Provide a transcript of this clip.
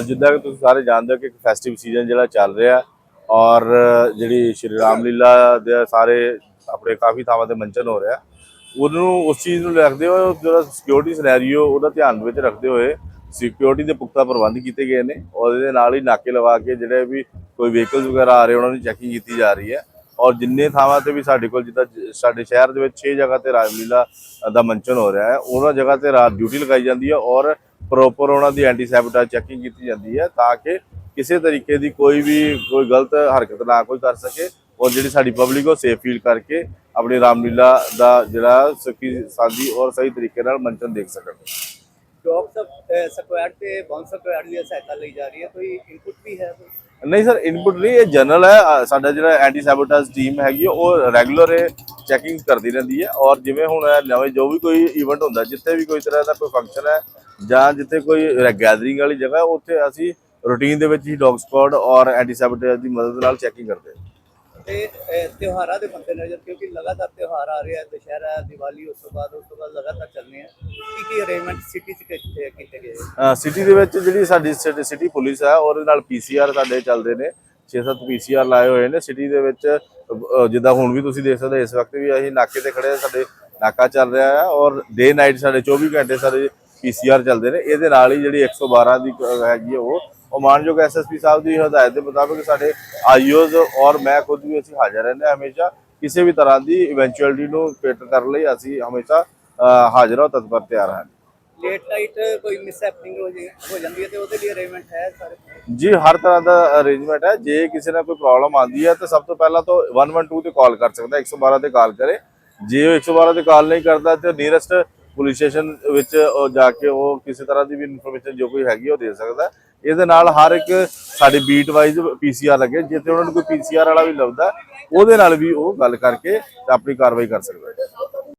ਜਿੱਦਾਂ ਕਿ ਤੁਸੀਂ ਸਾਰੇ ਜਾਣਦੇ ਹੋ ਕਿ ਇੱਕ ਫੈਸਟਿਵ ਸੀਜ਼ਨ ਜਿਹੜਾ ਚੱਲ ਰਿਹਾ ਔਰ ਜਿਹੜੀ ਸ਼੍ਰੀ ਰਾਮ ਲੀਲਾ ਦੇ ਸਾਰੇ ਆਪਣੇ ਕਾਫੀ ਥਾਵਾਂ ਤੇ ਮੰਚਨ ਹੋ ਰਿਹਾ ਉਹਨੂੰ ਉਸ ਚੀਜ਼ ਨੂੰ ਰੱਖਦੇ ਹੋਏ ਜਿਹੜਾ ਸਿਕਿਉਰਿਟੀ ਸਿਨੈਰੀਓ ਉਹਦਾ ਧਿਆਨ ਵਿੱਚ ਰੱਖਦੇ ਹੋਏ ਸਿਕਿਉਰਿਟੀ ਦੇ ਪੁਖਤਾ ਪ੍ਰਬੰਧ ਕੀਤੇ ਗਏ ਨੇ ਔਰ ਇਹਦੇ ਨਾਲ ਹੀ ਨਾਕੇ ਲਵਾ ਕੇ ਜਿਹੜੇ ਵੀ ਕੋਈ ਵਹੀਕਲਸ ਵਗੈਰਾ ਆ ਰਹੇ ਉਹਨਾਂ ਦੀ ਚੈਕਿੰਗ ਕੀਤੀ ਜਾ ਰਹੀ ਹੈ। ਔਰ ਜਿੰਨੇ ਥਾਵਾਂ ਤੇ ਵੀ ਸਾਡੇ ਕੋਲ ਜਿੱਦਾਂ ਸਾਡੇ ਸ਼ਹਿਰ ਦੇ ਵਿੱਚ 6 ਜਗ੍ਹਾ ਤੇ ਰਾਮਲੀਲਾ ਦਾ ਮੰਚਨ ਹੋ ਰਿਹਾ ਹੈ, ਉਹਨਾਂ ਜਗ੍ਹਾ ਤੇ ਰਾਤ ਡਿਊਟੀ ਲਗਾਈ ਜਾਂਦੀ ਹੈ ਔਰ ਪ੍ਰੋਪਰ ਉਹਨਾਂ ਦੀ ਐਂਟੀ ਸੈਬਟੇਜ ਚੈਕਿੰਗ ਕੀਤੀ ਜਾਂਦੀ ਹੈ ਤਾਂ ਕਿ ਕਿਸੇ ਤਰੀਕੇ ਦੀ ਕੋਈ ਵੀ ਕੋਈ ਗਲਤ ਹਰਕਤ ਨਾ ਕੋਈ ਕਰ ਸਕੇ ਔਰ ਜਿਹੜੀ ਸਾਡੀ ਪਬਲਿਕ ਉਹ ਸੇਫ ਫੀਲ ਕਰਕੇ ਆਪਣੀ ਰਾਮਲੀਲਾ ਦਾ ਜਿਹੜਾ ਸੁਖੀ ਸਾਦੀ ਔਰ ਸਹੀ ਤਰੀਕੇ ਨਾਲ ਮੰਚਨ ਦੇਖ ਸਕਣ। ਜੌਬ ਸਕੁਐਡ ਤੇ ਬਾਉਂਸ ਸਕੁਐਡ ਦੀ ਸਹਾਇਤਾ ਲਈ ਜਾ ਰਹੀ ਹੈ ਕੋਈ ਇਨਪੁਟ ਵੀ ਹੈ? ਨਹੀਂ ਸਰ ਇਨਪੁਟ ਨਹੀਂ ਇਹ ਜਨਰਲ ਹੈ। ਸਾਡਾ ਜਿਹੜਾ ਐਂਟੀ ਸੈਬੋਟੇਜ ਟੀਮ ਹੈਗੀ ਉਹ ਰੈਗੂਲਰ ਇਹ ਚੈਕਿੰਗ ਕਰਦੀ ਰਹਿੰਦੀ ਹੈ ਔਰ ਜਿਵੇਂ ਹੁਣ ਨਵੇਂ ਜੋ ਵੀ ਕੋਈ ਇਵੈਂਟ ਹੁੰਦਾ ਜਿੱਥੇ ਵੀ ਕੋਈ ਤਰ੍ਹਾਂ ਦਾ ਕੋਈ ਫੰਕਸ਼ਨ ਹੈ ਜਾਂ ਜਿੱਥੇ ਕੋਈ ਗੈਦਰਿੰਗ ਵਾਲੀ ਜਗ੍ਹਾ ਹੈ, ਉੱਥੇ ਅਸੀਂ ਰੂਟੀਨ ਦੇ ਵਿੱਚ ਹੀ ਡੌਗ ਸਪੌਟ ਔਰ ਐਂਟੀ ਸੈਬੋਟੇਜ ਦੀ ਮਦਦ ਨਾਲ ਚੈਕਿੰਗ ਕਰਦੇ ਹਾਂ। ਤੇ ਤਿਉਹਾਰਾਂ ਦੇ ਮੱਦੇ ਨਜ਼ਰ ਕਿਉਂਕਿ ਲਗਾਤਾਰ ਤਿਉਹਾਰ ਆ ਰਹੇ ਆ ਦੁਸ਼ਹਿਰਾ ਦੀਵਾਲੀ ਉਸ ਤੋਂ ਬਾਅਦ ਉਸ ਤੋਂ ਬਾਅਦ ਲਗਾਤਾਰ ਚੱਲਨੇ ਆ। ਕੀ ਕੀ ਅਰੇਂਜਮੈਂਟ ਸਿਟੀ ਚ ਕੀਤੇ ਗਏ? ਸਿਟੀ ਦੇ ਵਿੱਚ ਜਿਹੜੀ ਸਾਡੀ ਸਿਟੀ ਪੁਲਿਸ ਹੈ ਉਹਦੇ ਨਾਲ ਪੀਸੀਆਰ ਸਾਡੇ ਚੱਲਦੇ ਨੇ। 6-7 ਪੀਸੀਆਰ ਲਾਏ ਹੋਏ ਨੇ। ਸਿਟੀ ਦੇ ਵਿੱਚ ਜਿੱਦਾਂ ਹੁਣ ਵੀ ਤੁਸੀਂ ਦੇਖ ਸਕਦੇ ਹੋ, ਇਸ ਵਕਤ ਵੀ ਅਸੀਂ ਨਾਕੇ ਤੇ ਖੜੇ ਹਾਂ, ਸਾਡੇ ਨਾਕਾ ਚੱਲ ਰਿਹਾ ਆ ਔਰ ਡੇ ਨਾਈਟ ਸਾਡੇ 24 ਘੰਟੇ ਸਾਡੇ ਪੀਸੀਆਰ ਚੱਲਦੇ ਨੇ। ਇਹਦੇ ਨਾਲ ਹੀ ਜਿਹੜੀ 112 ਦੀ ਹੈਗੀ ਹੈ ਉਹ। ਉਹ ਮਾਨਯੋਗ ਐਸਐਸਪੀ ਸਾਹਿਬ ਦੀ ਹਦਾਇਤ ਦੇ ਮੁਤਾਬਕ ਸਾਡੇ ਆਈਓਜ਼ ਔਰ ਮੈਂ ਖੁਦ ਵੀ ਅਸੀਂ ਹਾਜ਼ਰ ਰਹਿੰਦੇ ਹਾਂ ਹਮੇਸ਼ਾ। ਕਿਸੇ ਵੀ ਤਰ੍ਹਾਂ ਦੀ ਇਵੈਂਚੁਅਲਿਟੀ ਨੂੰ ਕੇਟਰ ਕਰਨ ਲਈ ਅਸੀਂ ਹਮੇਸ਼ਾ ਹਾਜ਼ਰ ਹਾਂ ਤਤਪਰ ਤਿਆਰ ਹਾਂ। ਲੇਟ ਨਾਈਟ ਕੋਈ ਮਿਸ ਹੈਪਨਿੰਗ ਹੋ ਜੇ ਹੋ ਜਾਂਦੀ ਹੈ ਤੇ ਉਹਦੇ ਲਈ ਅਰੇਂਜਮੈਂਟ ਹੈ ਸਾਰੇ। ਜੀ, ਹਰ ਤਰ੍ਹਾਂ ਦਾ ਅਰੇਂਜਮੈਂਟ ਹੈ। ਜੇ ਕਿਸੇ ਨਾਲ ਕੋਈ ਪ੍ਰੋਬਲਮ ਆਉਂਦੀ ਹੈ ਤਾਂ ਸਭ ਤੋਂ ਪਹਿਲਾਂ ਤਾਂ 112 ਤੇ ਕਾਲ ਕਰ ਸਕਦਾ 112 ਤੇ ਕਾਲ ਕਰੇ। ਜੇ ਉਹ 112 ਤੇ ਕਾਲ ਨਹੀਂ ਕਰਦਾ ਤੇ ਨੀਅਰੈਸਟ ਪੁਲਿਸ ਸਟੇਸ਼ਨ ਵਿੱਚ ਉਹ ਜਾ ਕੇ ਉਹ ਕਿਸੇ ਤਰ੍ਹਾਂ ਦੀ ਵੀ ਇਨਫੋਰਮੇਸ਼ਨ ਜੋ ਕੋਈ ਹੈਗੀ ਉਹ ਦੇ ਸਕਦਾ ਹੈ। ਇਹਦੇ ਨਾਲ ਹਰ ਇੱਕ ਸਾਡੀ ਬੀਟ ਵਾਈਜ਼ ਪੀਸੀਆਰ ਲੱਗੇ। ਜਿੱਥੇ ਉਹਨਾਂ ਨੂੰ ਕੋਈ ਪੀਸੀਆਰ ਵਾਲਾ ਵੀ ਲੱਭਦਾ, ਉਹਦੇ ਨਾਲ ਵੀ ਉਹ ਗੱਲ ਕਰਕੇ ਆਪਣੀ ਕਾਰਵਾਈ ਕਰ ਸਕਦਾ ਹੈ।